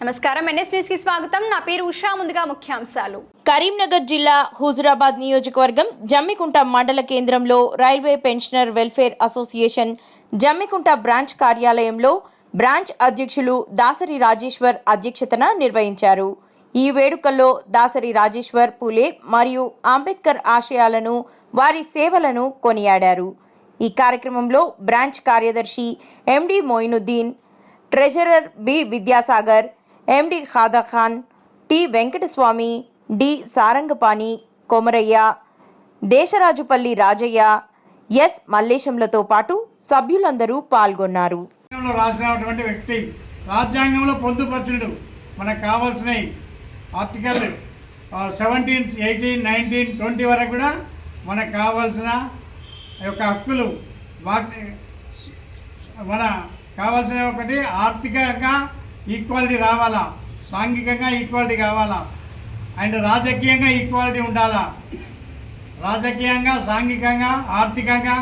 నమస్కారం. ఎన్ఎస్ న్యూస్కి స్వాగతం. నా పేరు ఉషా. ముందుగా ముఖ్యాంశాలు. కరీంనగర్ జిల్లా హుజురాబాద్ నియోజకవర్గం జమ్మికుంట మండల కేంద్రంలో railway pensioner welfare association Jammikunta branch కార్యాలయంలో బ్రాంచ్ అధ్యక్షులు దాసరి రాజేశ్వర్ అధ్యక్షతన నిర్వహించారు. ఈ వేడుకల్లో దాసరి రాజేశ్వర్ పూలే మరియు అంబేద్కర్ ఆశయాలను వారి సేవలను కొనియాడారు. ఈ కార్యక్రమంలో బ్రాంచ్ కార్యదర్శి MD Moinuddin treasurer B Vidyasagar MD Khader T Venkataswamy D Sarangapani Komaraiah Desharajupalli Rajaiah S మల్లేశంలతో పాటు సభ్యులందరూ పాల్గొన్నారు. రాసినటువంటి వ్యక్తి రాజ్యాంగంలో పొందుపరచుడు మనకు కావాల్సినవి article seventeen eighteen nineteen twenty వరకు కూడా మనకు కావాల్సిన యొక్క హక్కులు మన కావాల్సిన ఒకటి ఆర్థికంగా ఈక్వాలిటీ రావాలా? సాంఘికంగా ఈక్వాలిటీ కావాలా? అండ్ రాజకీయంగా ఈక్వాలిటీ ఉండాలా? రాజకీయంగా సాంఘికంగా ఆర్థికంగా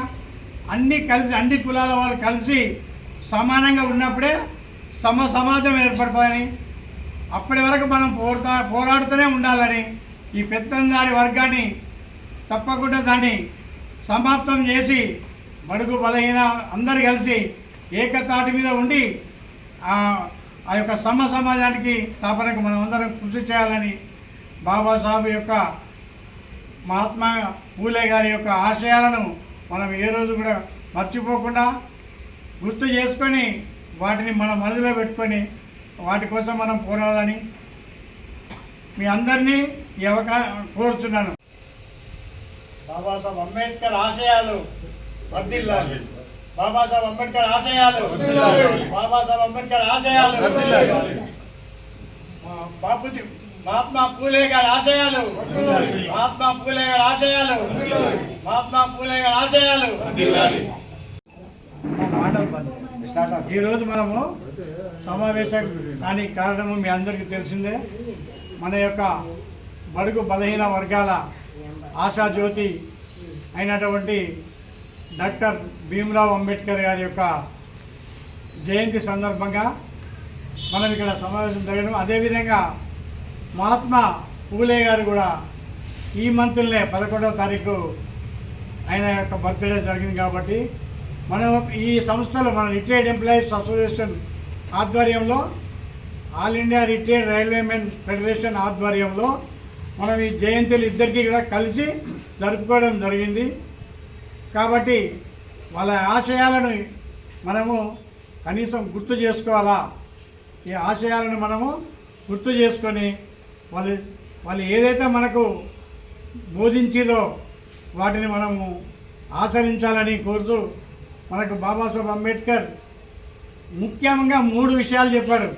అన్నీ కలిసి అన్ని కులాల వాళ్ళు కలిసి సమానంగా ఉన్నప్పుడే సమ సమాజం ఏర్పడుతుందని అప్పటి వరకు మనం పోరుతా పోరాడుతూనే ఉండాలని ఈ పెత్తందారి వర్గాన్ని తప్పకుండా దాన్ని సమాప్తం చేసి బడుగు బలహీన అందరు కలిసి ఏకతాటి మీద ఉండి ఆ యొక్క సమ సమాజానికి స్థాపనకు మనం అందరం కృషి చేయాలని బాబాసాహెబ్ యొక్క మహాత్మా పూలే గారి యొక్క ఆశయాలను మనం ఏ రోజు కూడా మర్చిపోకుండా గుర్తు చేసుకొని వాటిని మన మనసులో పెట్టుకొని వాటి కోసం మనం పోరాడాలని మీ అందరినీ ఈ అవకా కోరుచున్నాను. బాబాసాహెబ్ అంబేద్కర్ ఆశయాలు వర్దిల్లాలి బాబాసాహెబ్ అంబేద్కర్ ఆశయాలు. బాబాసాహెబ్ అంబేద్కర్ ఆశయాలు. బాపూజీ మహాత్మా పూలే గారి ఆశయాలు. మహాత్మా పూలే గారి ఆశయాలు. మహాత్మా పూలే గారి ఆశయాలు. ఈ రోజు మనము సమావేశం కానీ కారణము మీ అందరికీ తెలిసిందే. మన యొక్క బడుగు బలహీన వర్గాల ఆశాజ్యోతి అయినటువంటి డాక్టర్ భీమరావు అంబేద్కర్ గారి యొక్క జయంతి సందర్భంగా మనం ఇక్కడ సమావేశం జరగడం. అదేవిధంగా మహాత్మా పూలే గారు కూడా ఈ మంత్లనే పదకొండవ తారీఖు ఆయన యొక్క బర్త్డే జరిగింది కాబట్టి మనం ఈ సంస్థలో మన రిటైర్డ్ ఎంప్లాయీస్ అసోసియేషన్ ఆధ్వర్యంలో all India retired railwaymen federation ఆధ్వర్యంలో మనం ఈ జయంతులు ఇద్దరికీ కూడా కలిసి జరుపుకోవడం జరిగింది. కాబట్టి వాళ్ళ ఆశయాలను మనము కనీసం గుర్తు చేసుకోవాలా? ఈ ఆశయాలను మనము గుర్తు చేసుకొని వాళ్ళు వాళ్ళు ఏదైతే మనకు బోధించిరో వాటిని మనము ఆచరించాలని కోరుతూ మనకు బాబాసాహెబ్ అంబేద్కర్ ముఖ్యంగా మూడు విషయాలు చెప్పాడు.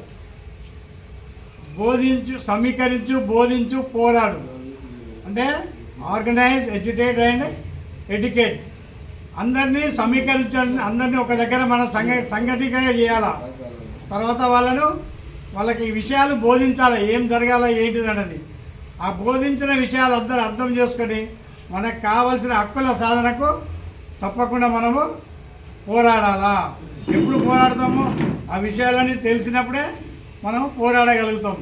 బోధించు సమీకరించు బోధించు పోరాడు. అంటే ఆర్గనైజ్ ఎడ్యుకేట్ అండ్ ఎడ్యుకేట్. అందరినీ సమీకరించండి అందరినీ ఒక దగ్గర మనం సంఘ సంఘటితంగా చేయాలా? తర్వాత వాళ్ళను వాళ్ళకి ఈ విషయాలు బోధించాలి? ఏం జరగాల? ఏంటిది ఆ బోధించిన విషయాలు అందరూ అర్థం చేసుకొని మనకు కావలసిన హక్కుల సాధనకు తప్పకుండా మనము పోరాడాలా? ఎప్పుడు పోరాడతాము? ఆ విషయాలన్నీ తెలిసినప్పుడే మనం పోరాడగలుగుతాం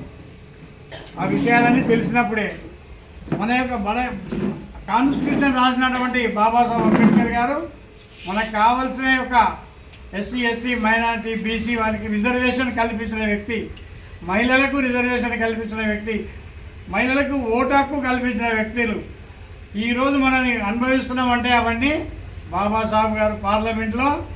ఆ విషయాలన్నీ తెలిసినప్పుడే మన యొక్క మన కాన్స్టిట్యూషన్ రాసినటువంటి బాబాసాహెబ్ అంబేద్కర్ గారు మనకు కావాల్సిన ఒక ఎస్సీ ఎస్టీ మైనారిటీ బీసీ వారికి రిజర్వేషన్ కల్పించిన వ్యక్తి మహిళలకు రిజర్వేషన్ కల్పించిన వ్యక్తి మహిళలకు ఓటు హక్కు కల్పించిన వ్యక్తులు. ఈరోజు మనం అనుభవిస్తున్నామంటే అవన్నీ బాబాసాహెబ్ గారు పార్లమెంట్లో